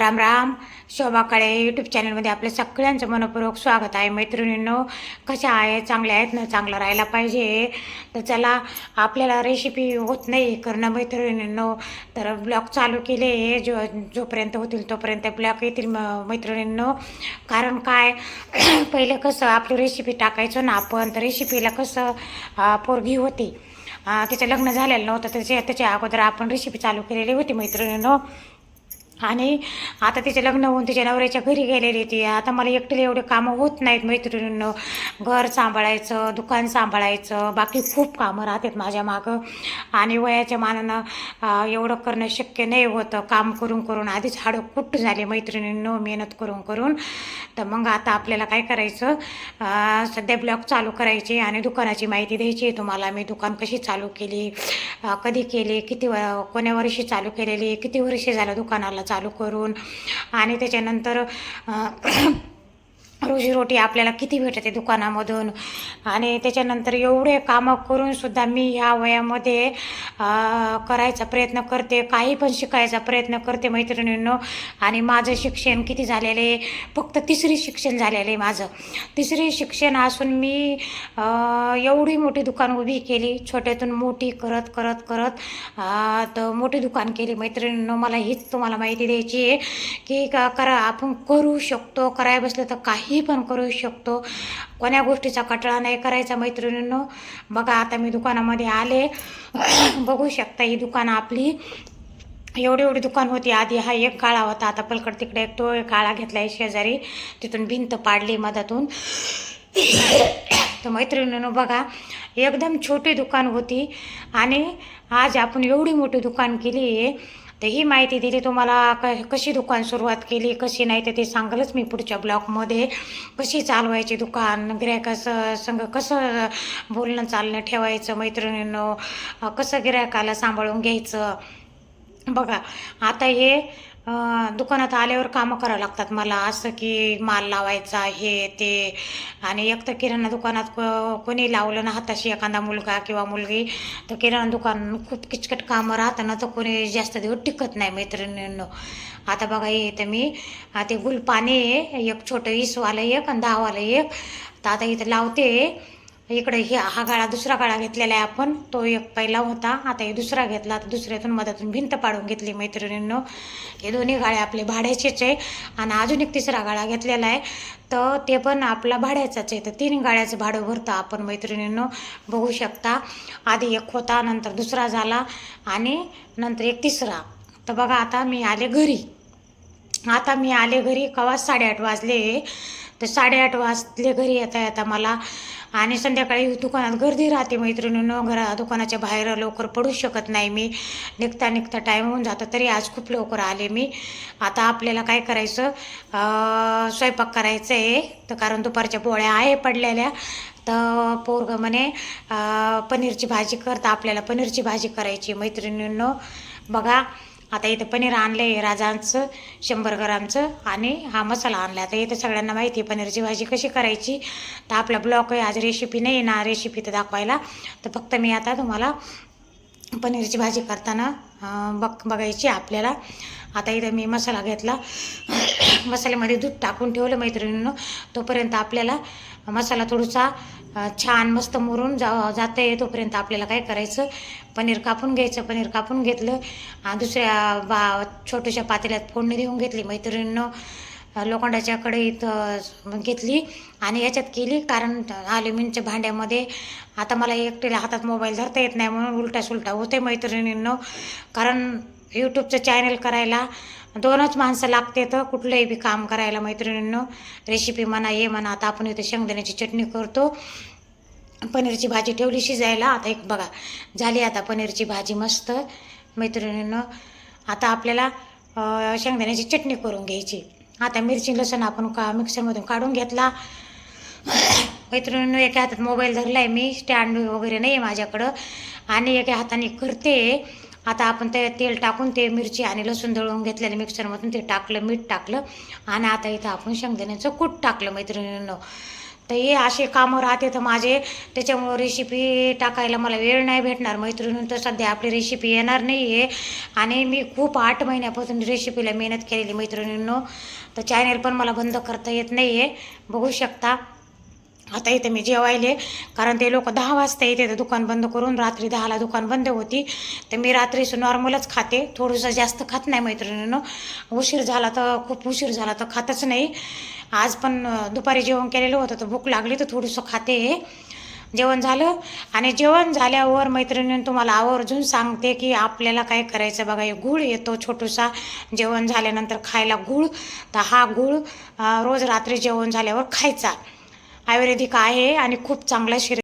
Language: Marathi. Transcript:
राम राम. शोभा काळे यूट्यूब चॅनलमध्ये आपल्या सगळ्यांचं मनपूर्वक स्वागत आहे. मैत्रिणींनो कशा आहे चांगल्या आहेत ना? चांगलं राहायला पाहिजे. तर चला आपल्याला रेसिपी होत नाही करणं मैत्रिणींनो. तर ब्लॉग चालू केले. जो जोपर्यंत होतील तोपर्यंत ब्लॉग येतील म मैत्रिणींनो. कारण काय? पहिले कसं आपली रेसिपी टाकायचो ना आपण तर रेसिपीला कसं पोरगी होती. त्याचं तिचं लग्न झालेलं नव्हतं त्याच्या त्याच्या अगोदर आपण रेसिपी चालू केलेली होती मैत्रिणींनो. आणि आता तिचे लग्न होऊन तिच्या नवऱ्याच्या घरी गेलेली ती. आता मला एकटीला एवढे कामं होत नाहीत मैत्रिणींनो. घर सांभाळायचं दुकान सांभाळायचं बाकी खूप कामं राहतात माझ्या मागं. आणि वयाच्या मानानं एवढं करणं शक्य नाही होतं. काम करून करून आधीच हाडं कुट्ट झाले मैत्रिणींनो मेहनत करून करून. तर मग आता आपल्याला काय करायचं? सध्या ब्लॉग चालू करायचे आणि दुकानाची माहिती द्यायची. आहे तुम्हाला मी दुकान कशी चालू केली? कधी केली? किती व कोण्या वर्षी चालू केलेली? किती वर्षी झालं दुकानाला चालू करून आणि त्याच्यानंतर अं, रोजीरोटी आपल्याला किती भेटते दुकानामधून? आणि त्याच्यानंतर एवढे कामं करूनसुद्धा मी ह्या वयामध्ये करायचा प्रयत्न करते काही पण शिकायचा प्रयत्न करते मैत्रिणींनो. आणि माझं शिक्षण किती झालेले फक्त तिसरी शिक्षण झालेलं आहे माझं. तिसरी शिक्षण असून मी एवढी मोठी दुकान उभी केली. छोट्यातून मोठी करत करत करत तर मोठी दुकान केली. मैत्रिणींनो मला हीच तुम्हाला माहिती द्यायची आहे की का करा आपण करू शकतो. कराय बसलं तर काही पण करू शकतो. कोण्या गोष्टीचा कटळा नाही करायचा मैत्रिणींनो. बघा आता मी दुकानामध्ये आले. बघू शकता ही दुकानं आपली. एवढी एवढी दुकान होती आधी. हा एक काळा होता. आता पलकड तिकडे एक तो एक काळा घेतला आहे शेजारी. तिथून भिंत पाडली मधातून. तर मैत्रिणीनं बघा एकदम छोटी दुकान होती. आणि आज आपण एवढी मोठी दुकान केली आहे तर ही माहिती दिली तुम्हाला क कशी दुकान सुरुवात केली कशी नाही तर ते सांगलच मी पुढच्या ब्लॉगमध्ये. कशी चालवायची दुकान गिरायकाचं संग कसं बोलणं चालणं ठेवायचं मैत्रिणींनो कसं गिरायकाला सांभाळून घ्यायचं? बघा आता हे दुकानात आल्यावर कामं करावं लागतात. मला असं की माल लावायचा हे ते. आणि एक तर किराणा दुकानात को कोणी लावलं ना हाताशी एखादा मुलगा किंवा मुलगी तर किराणा दुकान खूप किचकट कामं राहतं ना तर कोणी जास्त दिवस टिकत नाही मैत्रिणींनो. आता बघा हे इथं मी ते गुलपाने एक छोटं इसवालं एक आणि दहावालं एक. तर आता इथं लावते. इकडे हे हा गाळा दुसरा गाळा घेतलेला आहे आपण. तो एक पहिला होता. आता हे दुसरा घेतला. आता दुसऱ्यातून मधातून भिंत पाडून घेतली मैत्रिणींनो. हे दोन्ही गाळे आपले भाड्याचेच आहे. आणि अजून एक तिसरा गाळा घेतलेला आहे. तर ते पण आपला भाड्याचाच आहे. तर तीन गाळ्याचं भाडं भरतं आपण मैत्रिणींनो. बघू शकता. आधी एक होता नंतर दुसरा झाला आणि नंतर एक तिसरा. तर बघा आता मी आले घरी. आता मी आले घरी. कवा साडेआठ वाजले. तर साडेआठ वाजले घरी येता येता मला. आणि संध्याकाळी दुकानात गर्दी राहते मैत्रिणीनं. घरा दुकानाच्या बाहेर लवकर पडू शकत नाही मी. निघता निघता टाईम होऊन जातं. तरी आज खूप लवकर आले मी. आता आपल्याला काय करायचं? स्वयंपाक करायचं आहे तर कारण दुपारच्या पोळ्या आहे पडलेल्या. तर पोरगं म्हणे पनीरची भाजी करता आपल्याला पनीरची भाजी करायची मैत्रिणींनो. बघा. आता इथं पनीर आणलं आहे राजांचं शंभर ग्रामचं आणि हा मसाला आणला आता इथं सगळ्यांना माहिती आहे पनीरची भाजी कशी करायची. तर आपला ब्लॉक आहे आज रेसिपी नाही ना रेसिपी तर दाखवायला. तर फक्त मी आता तुम्हाला पनीरची भाजी करताना बघ बघायची आपल्याला. आता इथं मी मसाला घेतला. मसाल्यामध्ये दूध टाकून ठेवलं मैत्रिणींनो. तोपर्यंत आपल्याला मसाला थोडासा छान मस्त मुरून जा जातं आहे तोपर्यंत आपल्याला काय करायचं? पनीर कापून घ्यायचं. पनीर कापून घेतलं. दुसऱ्या बा छोट्याशा पातेल्यात फोडणी देऊन घेतली मैत्रिणींनो. लोखंडाच्या कढईत घेतली आणि याच्यात केली. कारण ॲल्युमिनच्या भांड्यामध्ये आता मला एकटीला हातात मोबाईल धरता येत नाही म्हणून उलटा सुलटा होते मैत्रिणींनो. कारण यूट्यूबचं चॅनल करायला दोनच माणसं लागते तर कुठलंही बी काम करायला मैत्रिणींनो रेसिपी म्हणा हे म्हणा आता आपण इथे शेंगदाण्याची चटणी करतो. पनीरची भाजी ठेवली शिजायला. आता एक बघा झाली आता पनीरची भाजी मस्त. मैत्रिणींनो आता आपल्याला शेंगदाण्याची चटणी करून घ्यायची. आता मिरची लसूण आपण का मिक्सरमधून काढून घेतला. मैत्रिणीनं एका हातात मोबाईल धरला आहे मी. स्टँड वगैरे नाही आहे माझ्याकडं. आणि एका हाताने करते. आता आपण ते तेल टाकून ते मिरची आणि लसूण दळून घेतलेलं मिक्सरमधून ते टाकलं मीठ टाकलं. आणि आता इथं आपण शेंगदाण्याचं कूट टाकलं मैत्रिणींनो. तर हे असे कामं राहते. तर माझे त्याच्यामुळं रेसिपी टाकायला मला वेळ नाही भेटणार. मैत्रिणी तर सध्या आपली रेसिपी येणार नाही आहे आणि मी खूप आठ महिन्यापासून रेसिपीला मेहनत केलेली मैत्रिणींनो. तर चॅनेल पण मला बंद करता येत नाही आहे बघू शकता. आता इथे मी जेवायले कारण ते लोक दहा वाजता येते तर दुकान बंद करून रात्री दहाला दुकान बंद होती. तर मी रात्रीचं नॉर्मलच खाते थोडंसं जास्त खात नाही मैत्रिणीनं. उशीर झाला तर खूप उशीर झाला तर खातच नाही. आज पण दुपारी जेवण केलेलं होतं तर भूक लागली तर थोडंसं खाते. जेवण झालं आणि जेवण झाल्यावर मैत्रिणीनं तुम्हाला आवर्जून सांगते की आपल्याला काय करायचं बघा हे गुळ येतो छोटूसा जेवण झाल्यानंतर खायला गुळ. तर हा गुळ रोज रात्री जेवण झाल्यावर खायचा. आयुर्वेदिक आहे आणि खूप चांगला शिर